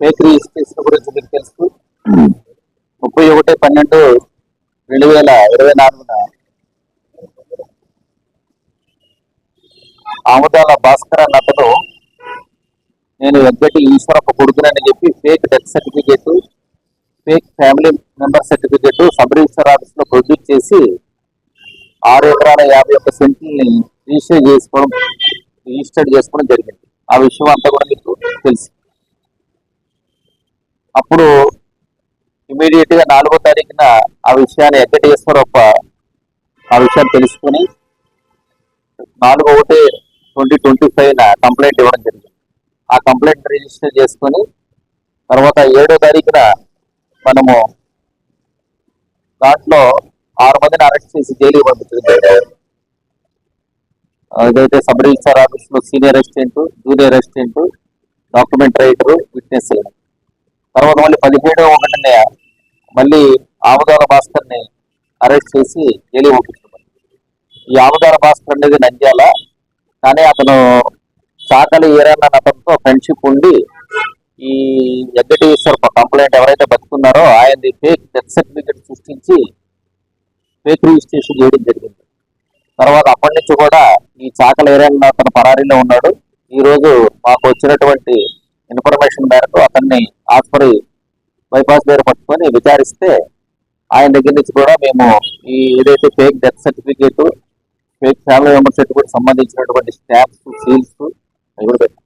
Fake registration గురించి మీకు తెలుసు. ముప్పై ఒకటి పన్నెండు రెండు వేల ఇరవై నాలుగున ఆముదాల భాస్కర్ అన్నతను నేను వెంకటి ఈశ్వరప్ప కొడుకునని చెప్పి fake death certificate fake family member certificate sub register ఆఫీస్లో ప్రొడ్యూస్ చేసి ఆరు ఎకరాల యాభై ఒక్క సెంట్లని రిజిస్టర్ చేసుకోవడం రిజిస్టర్ చేసుకోవడం జరిగింది. ఆ విషయం అంతా కూడా మీకు తెలుసు. అప్పుడు ఇమీడియట్గా నాలుగో తారీఖున ఆ విషయాన్ని వెంకటేశ్వరప్ప ఆ విషయాన్ని తెలుసుకుని నాలుగో ఒకటి ట్వంటీ ట్వంటీ ఫైవ్ కంప్లైంట్ ఇవ్వడం జరిగింది. ఆ కంప్లైంట్ రిజిస్టర్ చేసుకొని తర్వాత ఏడో తారీఖున మనము దాంట్లో ఆరు మందిని అరెస్ట్ చేసి జైలుకి పంపించడం ఏదైతే సబ్ రిజిస్టర్ ఆఫీస్లో senior assistant junior assistant document writer witness తర్వాత మళ్ళీ పదిహేడో ఒకటిన మళ్ళీ ఆముదాల భాస్కర్ని అరెస్ట్ చేసి జైలు పంపించడం. ఈ ఆముదాల భాస్కర్ అనేది నంద్యాల. కానీ అతను చాకలి ఏరన్న అతనితో ఫ్రెండ్షిప్ ఉండి ఈ వెంకటేశ్వర కంప్లైంట్ ఎవరైతే బతుకున్నారో ఆయనది ఫేక్ డెత్ సర్టిఫికేట్ సృష్టించి ఫేక్ రిజిస్ట్రేషన్ చేయడం జరిగింది. తర్వాత అప్పటి నుంచి కూడా ఈ చాకలి ఏరన్న అతను పరారీలో ఉన్నాడు. ఈరోజు మాకు వచ్చినటువంటి ఇన్ఫర్మేషన్ మేరకు అతన్ని ఆస్పరి బైపాస్ దగ్గర పట్టుకొని విచారిస్తే ఆయన దగ్గర నుంచి కూడా మేము ఈ ఏదైతే fake death certificate fake family member certificate సంబంధించినటువంటి స్టాంప్స్ సీల్స్ అవి కూడా పెట్టాం.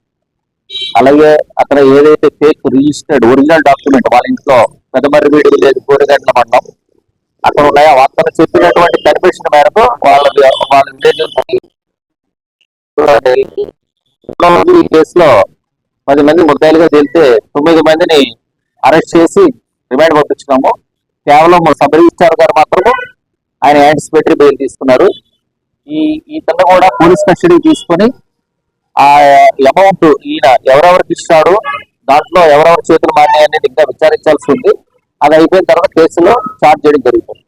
అలాగే అక్కడ ఏదైతే ఫేక్ రిజిస్టర్డ్ ఒరిజినల్ డాక్యుమెంట్ వాళ్ళ ఇంట్లో పెదమర్రి వీడి లేదు కోరిగంటల మండలం అక్కడ ఉన్నాయో? అతను చెప్పినటువంటి కన్ఫెషన్ మేరకు వాళ్ళ వాళ్ళ విలేజ్ ఈ కేసులో పది మంది ముద్దాయిలుగా తేలితే తొమ్మిది మందిని అరెస్ట్ చేసి రిమాండ్ పంపించినాము. కేవలం సబ్ రిజిస్టార్ గారు మాత్రము ఆయన యాంటిసిపేటరీ బెయిల్ తీసుకున్నారు. ఈ ఇతను కూడా పోలీస్ కస్టడీ తీసుకొని ఆ అమౌంట్ ఈయన ఎవరెవరికి ఇస్తాడు దాంట్లో ఎవరెవరి చేతులు మారినాయి అనేది ఇంకా విచారించాల్సి ఉంది. అది అయిపోయిన తర్వాత కేసులో చార్జ్ చేయడం జరుగుతుంది.